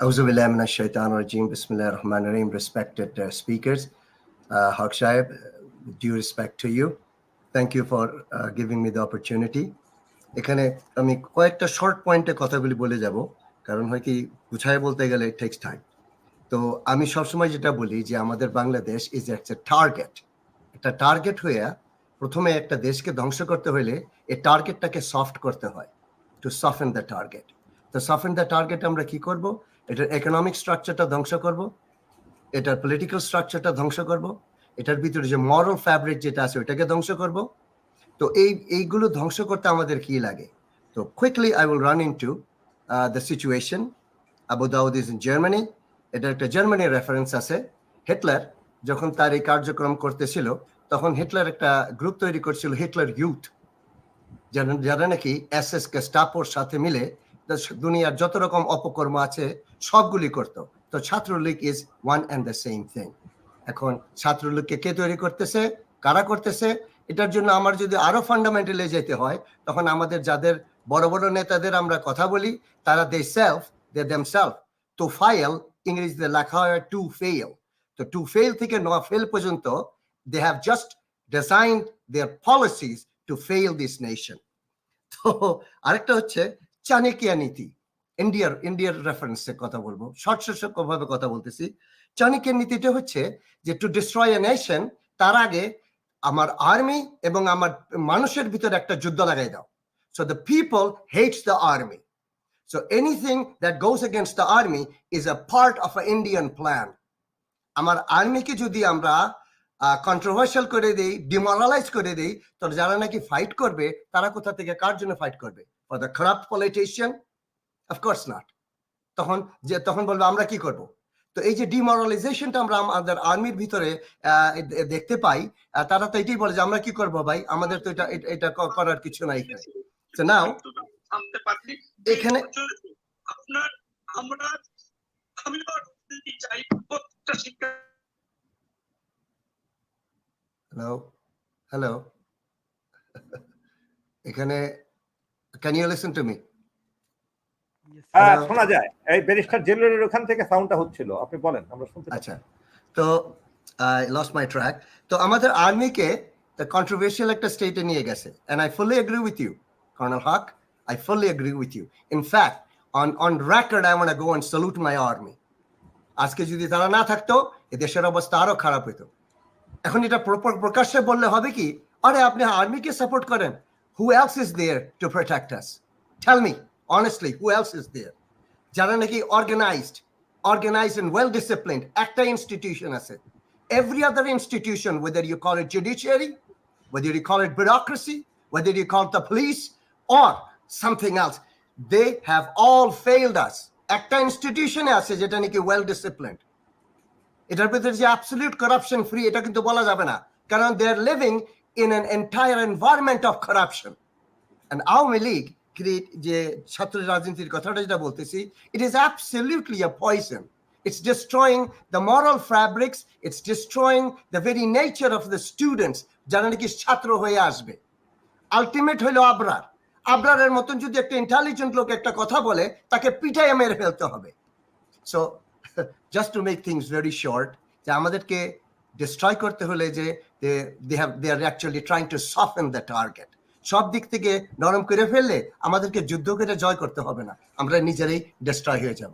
Auzubillah minash shaitan rajim. Bismillah ar-Rahman ar-Rahim. Respected uh, speakers, uh, Haq Shaib, due respect to you. Thank you for uh, giving me the opportunity. এখানে আমি কয়েকটা short পয়েন্টে কথাগুলি বলে যাব কারণ হয় কি গুছায় বলতে গেলে টেক্স টাইম তো আমি সবসময় যেটা বলি যে আমাদের বাংলাদেশ ইজ একটা টার্গেট একটা টার্গেট হয়ে প্রথমে একটা দেশকে ধ্বংস করতে হলে এই টার্গেটটাকে সফট করতে হয় টু সফেন দ্য টার্গেট তো সফেন দ্য টার্গেট আমরা কি করব? এটার ইকোনমিক স্ট্রাকচারটা ধ্বংস করব। এটার পলিটিক্যাল স্ট্রাকচারটা ধ্বংস করব। এটার ভিতরে যে মরাল ফ্যাব্রিক যেটা আছে, ওইটাকে ধ্বংস করব। তো এই, এইগুলো ধ্বংস করতে আমাদের কি লাগে? তো quickly I will run in to the situation Abu Dawood is in Germany এটা একটা জার্মানির রেফারেন্স আছে। হিটলার যখন তার এই কার্যক্রম করতেছিল, তখন হিটলার একটা গ্রুপ তৈরি করছিল হিটলার ইউথ যারা নাকি এস এস কে স্টাপোর সাথে মিলে দুনিয়ার যত রকম অপকর্ম আছে, সবগুলি করত। তো Chhatra League is one and the same thing এখন ছাত্রলীগকে কে তৈরি করতেছে? কারা করতেছে? এটার জন্য আমার যদি আরও ফান্ডামেন্টালে যেতে হয়, তখন আমাদের যাদের বড় বড় নেতাদের আমরা কথা বলি, তারা they self they them self তো ফাইল ইংরেজিতে লেখা হয় টু ফেল তো টু ফেল থেকে ন ফেল পর্যন্ত they have just designed their policies to fail this nation তো আরেকটা হচ্ছে নীতি ইন্ডিয়ার ইন্ডিয়ার রেফারেন্সে কথা বলব। কথা বলতেছি। চাণক্যের নীতিটা হচ্ছে যে টু ডিস্ট্রয় এ নেশন তার আগে আমার আর্মি এবং আমার মানুষের ভিতরে একটা যুদ্ধ লাগাই দাও। So the people hates the army so anything that goes against the army is a part of a Indian plan আমার আর্মিকে যদি আমরা কন্ট্রোভার্সিয়াল করে দেই ডিমোরালাইজ করে দেই তো যারা নাকি ফাইট করবে, তারা কোথা থেকে, কার জন্য ফাইট করবে? ফর দ্য খারাপ পলিটিশিয়ান অফকোর্স নট তখন যে তখন বলবে আমরা কি করব? তো এই যে ডিমোরালাইজেশনটা আমরা আমাদের আর্মির ভিতরে দেখতে পাই তারা তো এটাই বলে যে আমরা কি করব ভাই? আমাদের তো এটা এটা করার কিছু নাই এখানে তো নাও এখানে আপনার আমরা আমি চাই প্রত্যেকটা শিক্ষা হ্যালো হ্যালো এখানে can you listen to me হ্যাঁ শোনা যায়। এই ব্যারিস্টার জেলের ওখান থেকে সাউন্ডটা হচ্ছিল। আপনি বলেন আমরা শুনতে আচ্ছা। তো আই লস্ট মাই ট্র্যাক তো আমাদের আর্মিকে কন্ট্রোভার্সিয়াল একটা স্টেটে নিয়ে গেছে। And I fully agree with you colonel Haque I fully agree with you in fact on on record I want go and salute my army আজকে যদি তারা না থাকতো এ দেশের অবস্থা আরও খারাপ হতো এখন এটা প্রকাশ্যে বললে হবে কি আরে আপনি আর্মিকে সাপোর্ট করেন। who else is there to protect us tell me honestly who else is there যারা নাকি organized organized and well disciplined একটা institution আছে every other institution whether you call it judiciary whether you call it bureaucracy whether you call it the police or something else they have all failed us একটা institution আছে যেটা নাকি well disciplined এটার ভিতরে যে absolute corruption free এটা কিন্তু বলা যাবে না কারণ they are living in an entire environment of corruption and Awami League create যে ছাত্র রাজনীতির কথাটা যেটা বলতেছি it is absolutely a poison it's destroying the moral fabrics it's destroying the very nature of the students যারা নাকি ছাত্র হয়ে আসবে। আলটিমেট হইল আবরার। আবরারের মতন যদি একটা ইন্টেলিজেন্ট লোক একটা কথা বলে, তাকে পিঠাইয়া মেরে ফেলতে হবে। So just to make things very short যে আমাদেরকে ডিস্ট্রয় করতে হলে যে actually trying to soften the target সব দিক থেকে নরম করে ফেললে আমাদেরকে যুদ্ধ করে জয় করতে হবে না। আমরা নিজেরাই ডিস্ট্রয় হয়ে যাব।